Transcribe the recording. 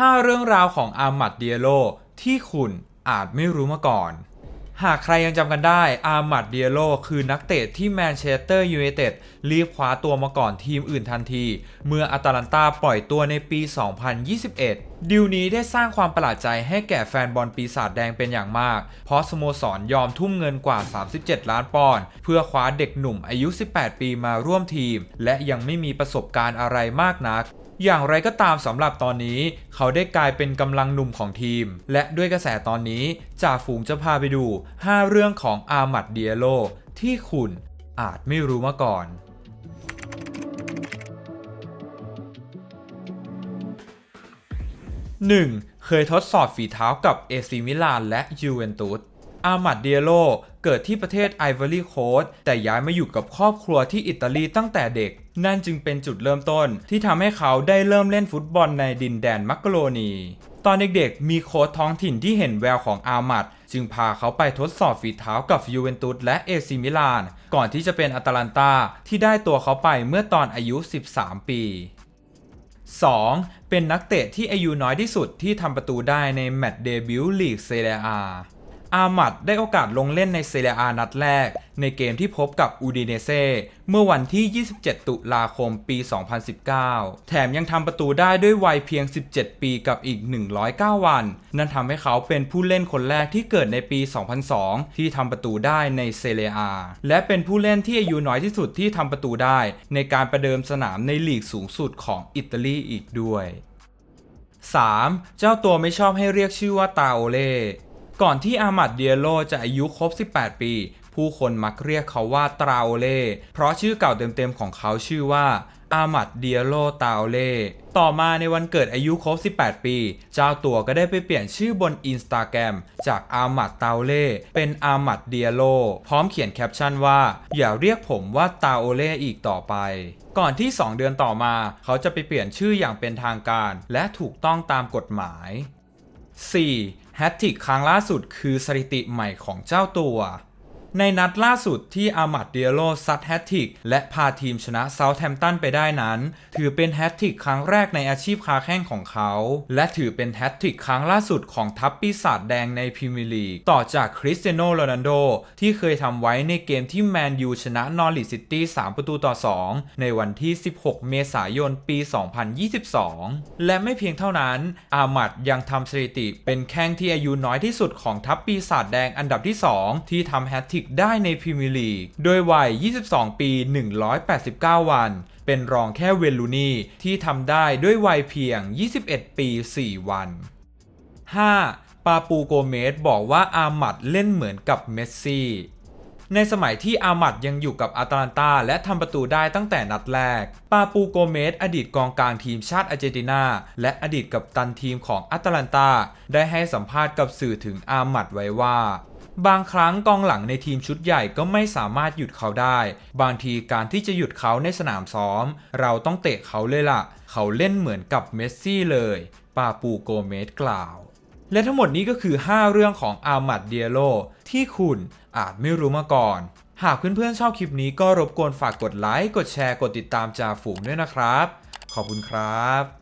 5 เรื่องราวของอามัดเดียโลที่คุณอาจไม่รู้มาก่อน หากใครยังจำกันได้ อามัดเดียโลคือนักเตะที่แมนเชสเตอร์ยูไนเต็ดรีบคว้าตัวมาก่อนทีมอื่นทันที เมื่ออาตาลันตาปล่อยตัวในปี 2021 ดิวนี้ได้สร้างความประหลาดใจให้แก่แฟนบอลปีศาจแดงเป็นอย่างมาก เพราะสโมสรยอมทุ่มเงินกว่า 37 ล้านปอนด์เพื่อคว้าเด็กหนุ่มอายุ 18 ปีมาร่วมทีม และยังไม่มีประสบการณ์อะไรมากนัก อย่างไรก็ตามสำหรับตอนนี้ เขาได้กลายเป็นกำลังหนุ่มของทีม และด้วยกระแสตอนนี้จ่าฝูงจะพาไปดู 5 เรื่องของอามัดเดียโลที่คุณอาจไม่รู้มาก่อน 1. เคยทดสอบฝีเท้ากับเอซิมิลานและยูเวนตุสอามัดเดียโล เกิดที่ประเทศไอวอรี่โคสต์แต่ย้ายมาอยู่กับครอบครัวที่อิตาลีตั้งแต่เด็ก นั่นจึงเป็นจุดเริ่มต้นที่ทำให้เขาได้เริ่มเล่นฟุตบอลในดินแดนมักกะโรนีตอนเด็กๆ มีโค้ชท้องถิ่นที่เห็นแววของอามัดจึงพาเขาไปทดสอบฝีเท้ากับยูเวนตุสและเอซิมิลาน ก่อนที่จะเป็นอาตลันตาที่ได้ตัวเขาไปเมื่อตอนอายุ 13 ปี 2. เป็นนักเตะที่อายุน้อยที่สุดที่ทำประตูได้ในแมตช์เดบิวต์ลีกเซเรีย อาอามัดได้โอกาสลงเล่นในเซเรียอานัดแรก ในเกมที่พบกับอูดิเนเซ่เมื่อวันที่ 27 ตุลาคมปี 2019 แถมยังทำประตูได้ด้วยวัยเพียง 17 ปีกับอีก 109 วัน นั่นทำให้เขาเป็นผู้เล่นคนแรกที่เกิดในปี 2002 ที่ทำประตูได้ในเซเรียอาและเป็นผู้เล่นที่อายุน้อยที่สุดที่ทำประตูได้ ในการประเดิมสนามในลีกสูงสุดของอิตาลีอีกด้วย 3. เจ้าตัวไม่ชอบให้เรียกชื่อว่าตาโอเล่ ก่อนที่อามัดเดียโลจะอายุครบ 18 ปี ผู้คนมักเรียกเขาว่าตราโอเล่ เพราะชื่อเก่าเต็มๆของเขาชื่อว่าอามัดเดียโลตาโอเล่ ต่อมาในวันเกิดอายุครบ 18 ปี เจ้าตัวก็ได้ไปเปลี่ยนชื่อบนอินสตาแกรมจากอามัดตาโอเล่ เป็นอามัดเดียโล พร้อมเขียนแคปชั่นว่า อย่าเรียกผมว่าตาโอเล่อีกต่อไป ก่อนที่ 2 เดือนต่อมา เขาจะไปเปลี่ยนชื่ออย่างเป็นทางการ และถูกต้องตามกฎหมาย 4. แฮตติกครั้งล่าสุดคือสถิติใหม่ของเจ้าตัว ในนัดล่าสุดที่อามัดเดียโลซัดแฮตทิกและพาทีมชนะเซาท์แฮมป์ตันไปได้นั้น ถือเป็นแฮตทิกครั้งแรกในอาชีพคาแข้งของเขา และถือเป็นแฮตทิกครั้งล่าสุดของทัพปีศาจแดงในพรีเมียร์ลีก ต่อจากคริสเตียโนโรนัลโดที่เคยทำไว้ในเกมที่แมนยูชนะนอริซิตี้ 3 ประตูต่อ 2 ในวันที่ 16 เมษายน ปี 2022 และไม่เพียงเท่านั้น อามัดยังทำสถิติเป็นแข้งที่อายุน้อยที่สุดของทัพปีศาจแดงอันดับที่ 2 ที่ทำแฮตทริกได้ในพรีเมียร์ลีก โดยวัย 22 ปี 189 วัน เป็นรองแค่เวลูนี่ที่ทำได้ด้วยวัยเพียง 21 ปี 4 วัน 5. ปาปูโกเมสบอกว่าอามัดเล่นเหมือนกับเมสซี่ในสมัยที่อามัดยังอยู่กับอาตาลันตาและทำประตูได้ตั้งแต่นัดแรก ปาปูโกเมสอดีตกองกลางทีมชาติอาร์เจนตินา และอดีตกัปตันทีมของอาตาลันตา ได้ให้สัมภาษณ์กับสื่อถึงอามัดไว้ว่า บางครั้งกองหลังในทีมชุดใหญ่ก็ไม่สามารถหยุดเขาได้ บางทีการที่จะหยุดเขาในสนามซ้อม เราต้องเตะเขาเลยล่ะ เขาเล่นเหมือนกับเมสซี่เลยปาปูโกเมสกล่าว และทั้งหมดนี้ก็คือ 5 เรื่องของอามัดเดียโลที่คุณอาจไม่รู้มาก่อน หากเพื่อนๆชอบคลิปนี้ก็รบกวนฝากกดไลค์ กดแชร์ กดติดตามจ่าฝูงด้วยนะครับ ขอบคุณครับ